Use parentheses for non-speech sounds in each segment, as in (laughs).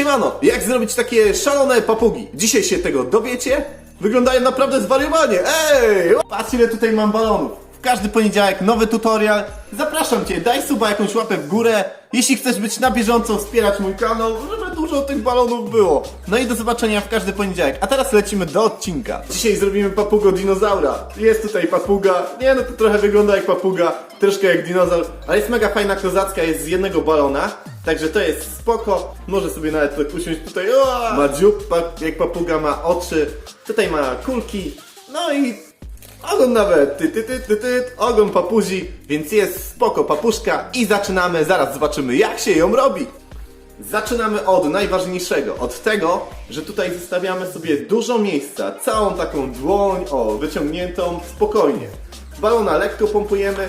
Siemano, jak zrobić takie szalone papugi? Dzisiaj się tego dowiecie? Wyglądają naprawdę zwariowanie, ej! Patrz ile tutaj mam balonów. W każdy poniedziałek nowy tutorial. Zapraszam Cię, daj suba jakąś łapę w górę. Jeśli chcesz być na bieżąco, wspierać mój kanał, dużo tych balonów było. No i do zobaczenia w każdy poniedziałek. A teraz lecimy do odcinka. Dzisiaj zrobimy papugo dinozaura. Jest tutaj papuga. Nie no, to trochę wygląda jak papuga, troszkę jak dinozaur, ale jest mega fajna kozacka, jest z jednego balona. Także to jest spoko. Może sobie nawet usiąść tutaj. O! Ma dziób, jak papuga ma oczy. Tutaj ma kulki. No i Ogon nawet, ty, ty, ty, ty, ty, ogon papuzi, więc jest spoko papuszka i zaczynamy, zaraz zobaczymy jak się ją robi. Zaczynamy od najważniejszego, od tego, że tutaj zostawiamy sobie dużo miejsca, całą taką dłoń, o, wyciągniętą, spokojnie. Balona lekko pompujemy,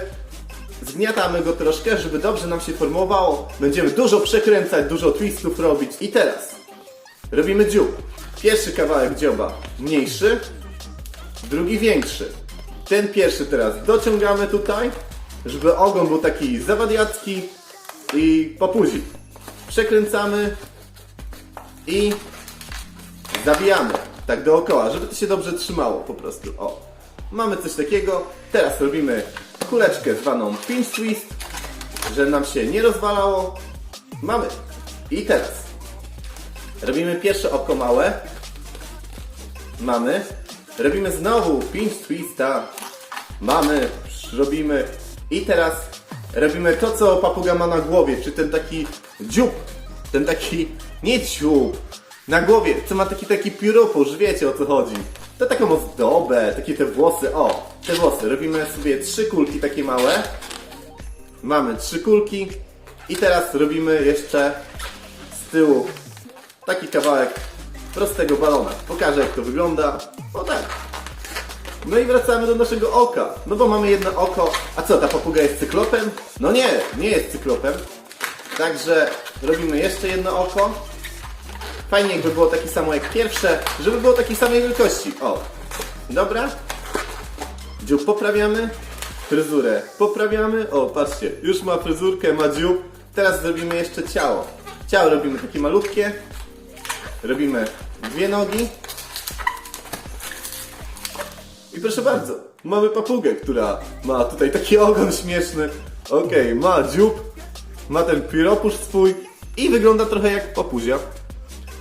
zgniatamy go troszkę, żeby dobrze nam się formowało, będziemy dużo przekręcać, dużo twistów robić i teraz robimy dziób. Pierwszy kawałek dzioba mniejszy, drugi większy. Ten pierwszy teraz dociągamy tutaj, żeby ogon był taki zawadiacki i papuzi. Przekręcamy i zabijamy. Tak dookoła, żeby to się dobrze trzymało po prostu. O. Mamy coś takiego. Teraz robimy kuleczkę zwaną pinch twist, żeby nam się nie rozwalało. Mamy. I teraz robimy pierwsze oko małe. Mamy. Robimy znowu pinch twista. Mamy. Robimy. I teraz robimy to, co papuga ma na głowie, czy ten taki dziób. Ten taki, nie dziób. Na głowie, co ma taki taki pióropusz, wiecie o co chodzi. To taką ozdobę, takie te włosy, o, te włosy. Robimy sobie trzy kulki takie małe. Mamy trzy kulki. I teraz robimy jeszcze z tyłu taki kawałek prostego balona. Pokażę jak to wygląda. O tak. No i wracamy do naszego oka. No bo mamy jedno oko. A co, ta papuga jest cyklopem? No nie, nie jest cyklopem. Także robimy jeszcze jedno oko. Fajnie jakby było takie samo jak pierwsze, żeby było takiej samej wielkości. O, dobra. Dziób poprawiamy. Fryzurę poprawiamy. O, patrzcie, już ma fryzurkę, ma dziób. Teraz zrobimy jeszcze ciało. Ciało robimy takie malutkie. Robimy dwie nogi. Proszę bardzo, mamy papugę, która ma tutaj taki ogon śmieszny. Okej, ma dziób, ma ten pióropusz swój i wygląda trochę jak papuzia.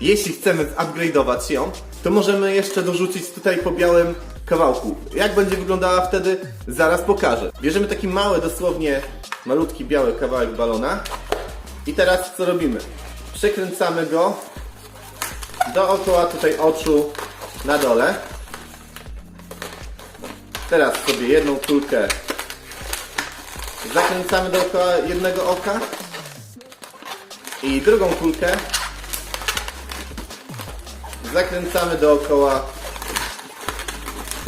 Jeśli chcemy upgrade'ować ją, to możemy jeszcze dorzucić tutaj po białym kawałku. Jak będzie wyglądała wtedy, zaraz pokażę. Bierzemy taki mały, dosłownie malutki biały kawałek balona. I teraz co robimy? Przekręcamy go dookoła tutaj oczu na dole. Teraz sobie jedną kulkę zakręcamy dookoła jednego oka i drugą kulkę zakręcamy dookoła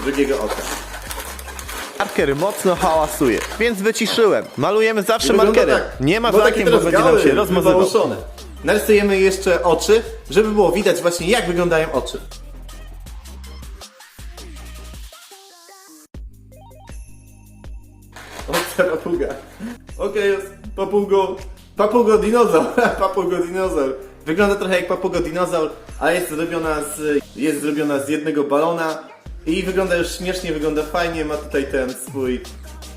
drugiego oka. Marker mocno hałasuje, więc wyciszyłem. Malujemy zawsze markerem. tak. Nie ma zakiem, bo będzie nam się rozmazywał. Narysujemy jeszcze oczy, żeby było widać właśnie jak wyglądają oczy. O, ta papuga. Okej, jest papugo. Papugo dinozaur. (laughs) papugo dinozaur. Wygląda trochę jak papugo dinozaur, ale jest zrobiona z, jest zrobiona z jednego balona i wygląda już śmiesznie, wygląda fajnie. Ma tutaj ten swój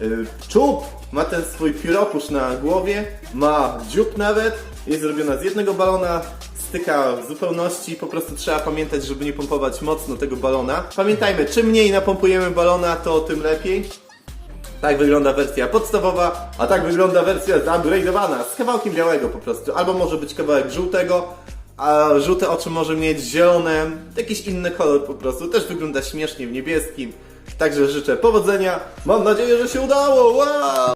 y, czub, ma ten swój pióropusz na głowie, ma dziób nawet. Jest zrobiona z jednego balona, styka w zupełności, po prostu trzeba pamiętać, żeby nie pompować mocno tego balona. Pamiętajmy, czym mniej napompujemy balona, to tym lepiej. Tak wygląda wersja podstawowa, a tak wygląda wersja zupgrade'owana z kawałkiem białego po prostu. Albo może być kawałek żółtego, a żółte oczy może mieć zielone, jakiś inny kolor po prostu. Też wygląda śmiesznie w niebieskim. Także życzę powodzenia. Mam nadzieję, że się udało. Wow!